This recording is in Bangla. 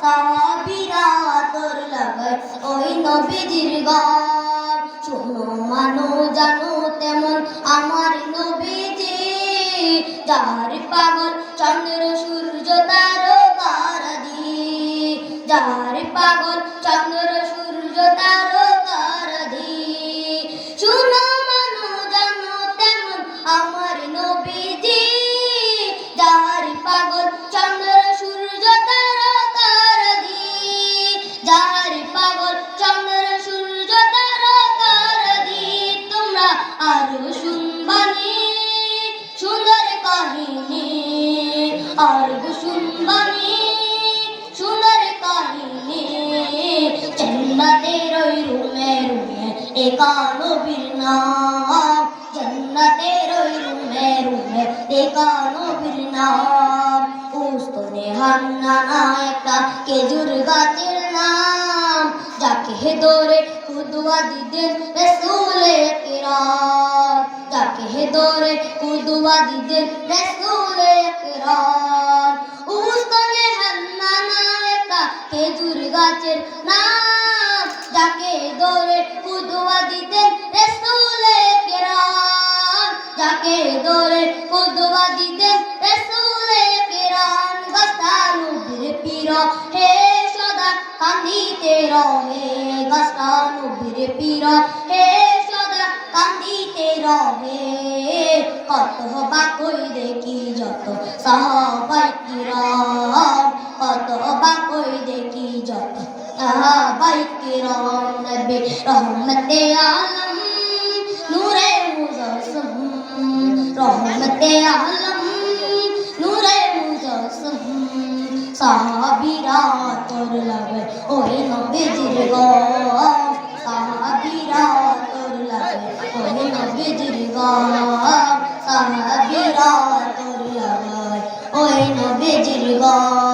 সাহাবীরা তোর লাগায়, ওই নবীজির গান শোনো, মানো, জানো, তেমন আমার নবীজি। যার পাগল চন্দ্র, সূর্য তারকারাদি পাগল চন্দ্র, সূর্য শুনবানি সুন্দর কাহিনী। জান্নাতের ওই রুমে রুমে একা নবীর নাম। জান্নাতের ওই রুমে রুমে একা নবীর নাম। উস্তনে হান্নানা একটা খেজুর গাছের নাম। যাকে ধরে কুদুয়া দিতেন রসুলে কিরাম যাকে ধরে কুদুয়া দিতেন রসুলে কিরাম গাছের নাম, যাকে ধরে কুদুয়া দিতেন রসুলে কিরাম যাকে ধরে কুদুয়া দিতেন রসুলে কিরাম গস্তানুবির পীর, হে সদা কান্দিতে রহে। গস্তানুবির পীর, হে সদা কান্দিতে রহে। কত বা দেখি, যত সাহাবাই কিরাম সাহাবাই কিরাম নবী, রহমতে আলম, নূরে মুজাসম, রহমতে আলম, নূরে মুজাসম। সাহাবীরা তোর লাগে ওই নবীজির গান সাহাবীরা তোর লাগে ওই নবীজির গান